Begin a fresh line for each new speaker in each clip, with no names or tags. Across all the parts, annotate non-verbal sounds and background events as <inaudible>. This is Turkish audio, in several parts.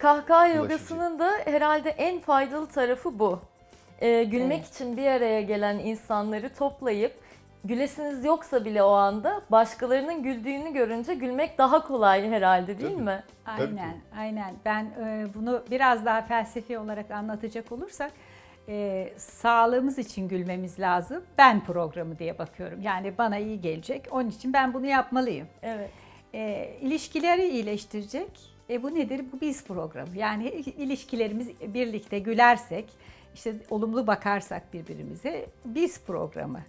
kahkaha yogasının da herhalde en faydalı tarafı bu. Ee, gülmek
Evet.
için bir araya gelen insanları toplayıp gülesiniz yoksa bile o anda başkalarının güldüğünü görünce gülmek daha kolay herhalde değil
Tabii.
mi?
Tabii
Aynen, aynen. Ben e, bunu biraz daha felsefi olarak anlatacak olursak e, sağlığımız için gülmemiz lazım. Ben programı diye bakıyorum. Yani bana iyi gelecek. Onun için ben bunu yapmalıyım.
Evet.
E, ilişkileri iyileştirecek. E bu nedir? Bu biz programı. Yani ilişkilerimiz birlikte gülersek, işte olumlu bakarsak birbirimize biz programı.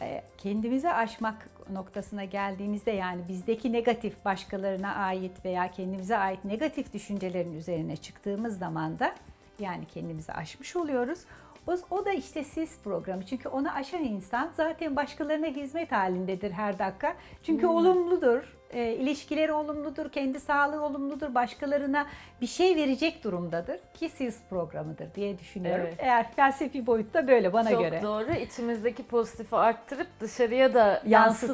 E, kendimizi aşmak noktasına geldiğimizde yani bizdeki negatif başkalarına ait veya kendimize ait negatif düşüncelerin üzerine çıktığımız zaman da yani kendimizi aşmış oluyoruz. O, o da işte siz programı. Çünkü onu aşan insan zaten başkalarına hizmet halindedir her dakika. Çünkü olumludur. E, ilişkileri olumludur, kendi sağlığı olumludur, başkalarına bir şey verecek durumdadır ki siz programıdır diye düşünüyorum.
Evet.
Eğer felsefi boyutta böyle bana
Çok
göre.
doğru. İçimizdeki pozitifi arttırıp dışarıya da
Yansıtmak.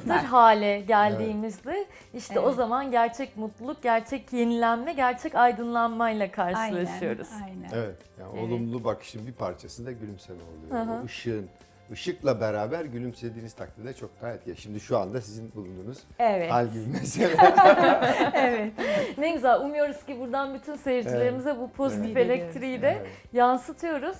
yansıtır hale geldiğimizde işte o
Evet.
zaman gerçek mutluluk, gerçek yenilenme, gerçek aydınlanmayla karşılaşıyoruz.
Aynen, aynen.
Evet. Yani
Evet.
olumlu bakışın bir parçası da gülümseme oluyor. O ışığın, ışıkla beraber gülümsediğiniz takdirde çok daha etkili. Şimdi şu anda sizin bulunduğunuz
Evet.
hal gibi <laughs> mesela.
evet.
Ne güzel. Umuyoruz ki buradan bütün seyircilerimize bu pozitif
Evet.
elektriği de
Evet.
yansıtıyoruz.